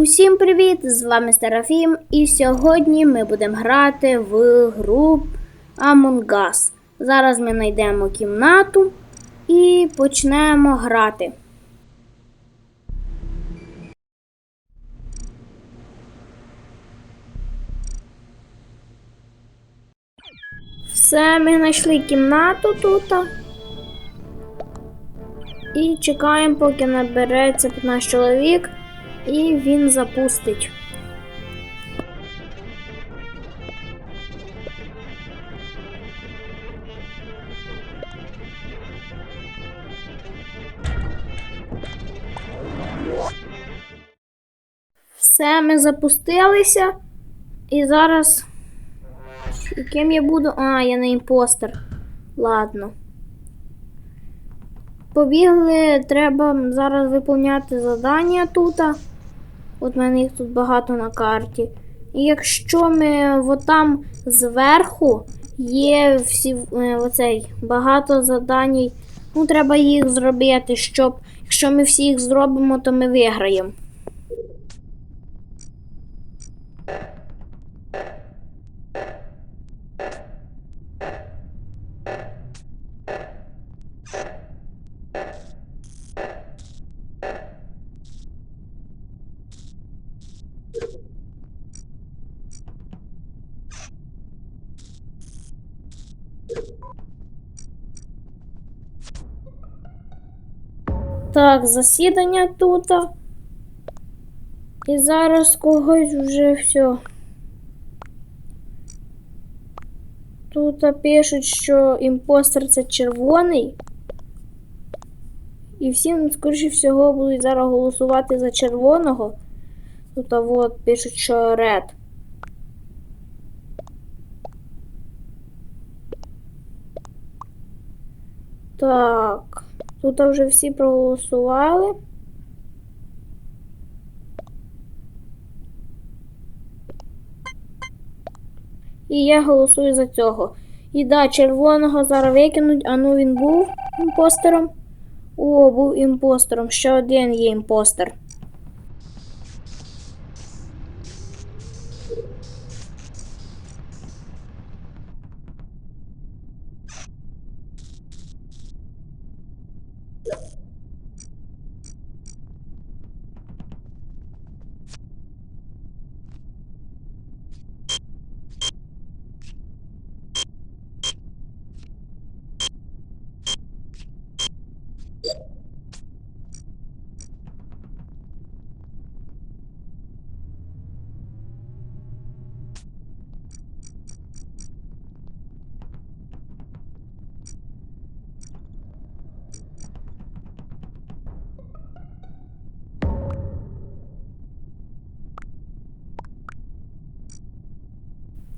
Усім привіт! З вами Серафім, і сьогодні ми будемо грати в гру Among Us. Зараз ми знайдемо кімнату і почнемо грати. Все, ми знайшли кімнату тут. І чекаємо, поки набереться 15 чоловік, і він запустить. Все, ми запустилися. І зараз. Яким я буду? А, я не імпостер. Ладно. Побігли, треба зараз виповняти завдання тут. От в мене їх тут багато на карті. І якщо ми отам зверху є всі е, оцей, багато задань, ну треба їх зробити, щоб якщо ми всі їх зробимо, то ми виграємо. Так, засідання тут. І зараз когось вже все. Тут пишуть, що імпостер це червоний. І всі, скоріше всього, будуть зараз голосувати за червоного. Тут от пишуть, що ред. Так. Тут вже всі проголосували. І я голосую за цього. І да, червоного зараз викинуть, а ну він був імпостером. О, був імпостером. Ще один є імпостер.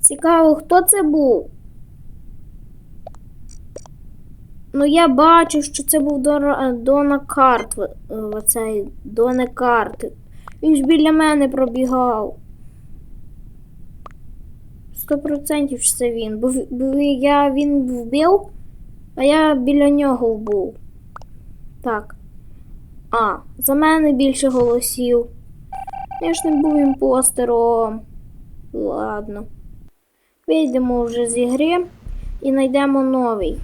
Цікаво, хто це був? Ну, я бачу, що це був Дона Карт. е, Оцей Доне Карт. Він ж біля мене пробігав. Сто процентів це він. Бо, бо я він вбив, а я біля нього був. Так. А, за мене більше голосів. Я ж не був імпостером. Ладно. Вийдемо вже з ігри і знайдемо новий.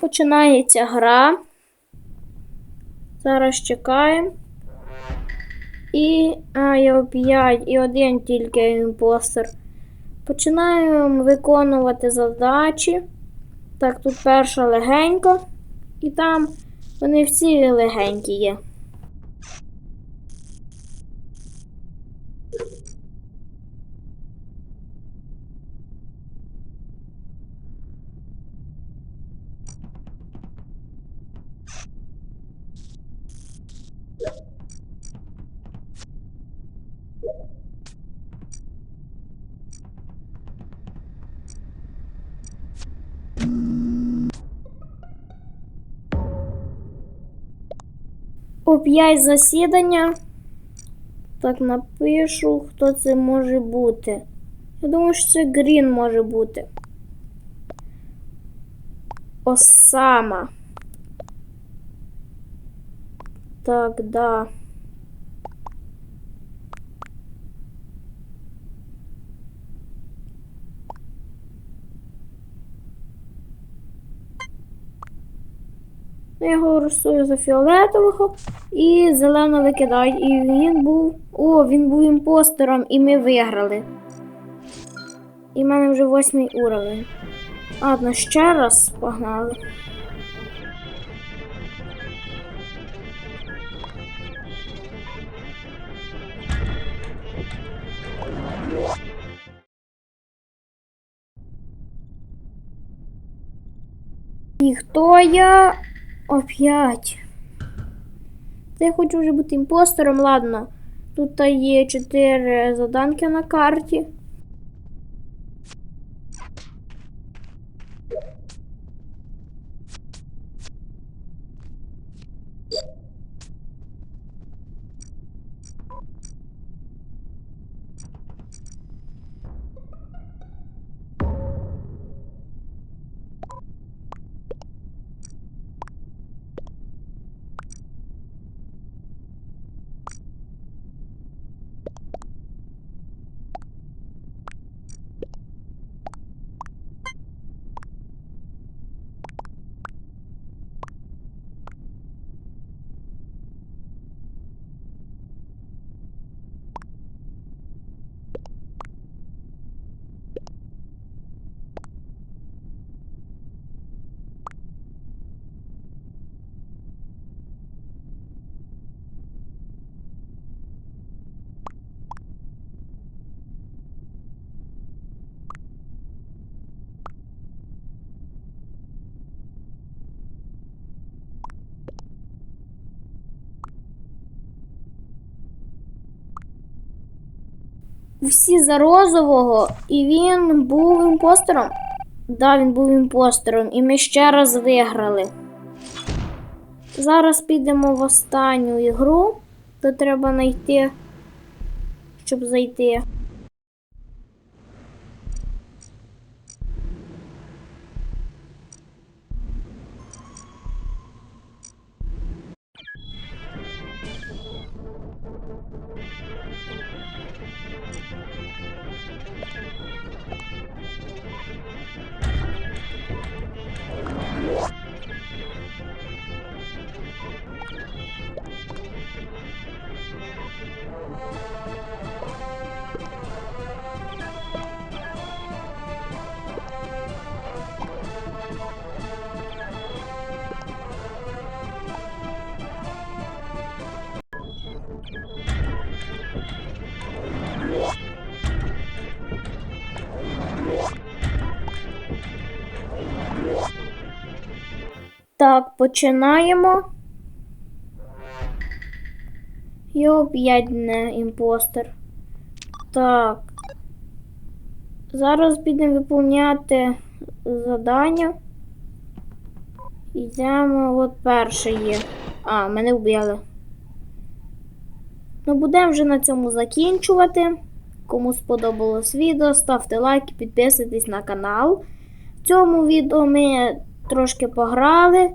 Починається гра. Зараз чекаємо. І. А, я 5 і один тільки імпостер. Починаємо виконувати задачі. Так, тут перша легенька. І там вони всі легенькі є. Оп'ять засідання. Так напишу, хто це може бути. Я думаю, що це Грін може бути. Осама. Так, да. Я його рисую за фіолетового і зелено викидаю. І він був. О, він був імпостером, і ми виграли. І в мене вже восьмий уровень. Ладно, ще раз погнали. І хто я? Оп'ять. Це я хочу вже бути імпостером, ладно. Тут є чотири заданки на карті. Всі за розового, і він був імпостером. Да, він був імпостером, і ми ще раз виграли. Зараз підемо в останню ігру, то треба знайти, щоб зайти. Так, починаємо. І оп'ять імпостер. Так. Зараз підемо виповняти завдання. Йдемо, от перше є. А, мене вбили. Ну, будемо вже на цьому закінчувати. Кому сподобалось відео, ставте лайк і підписуйтесь на канал. В цьому відео ми трошки пограли.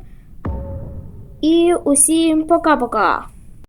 І усім пока-пока!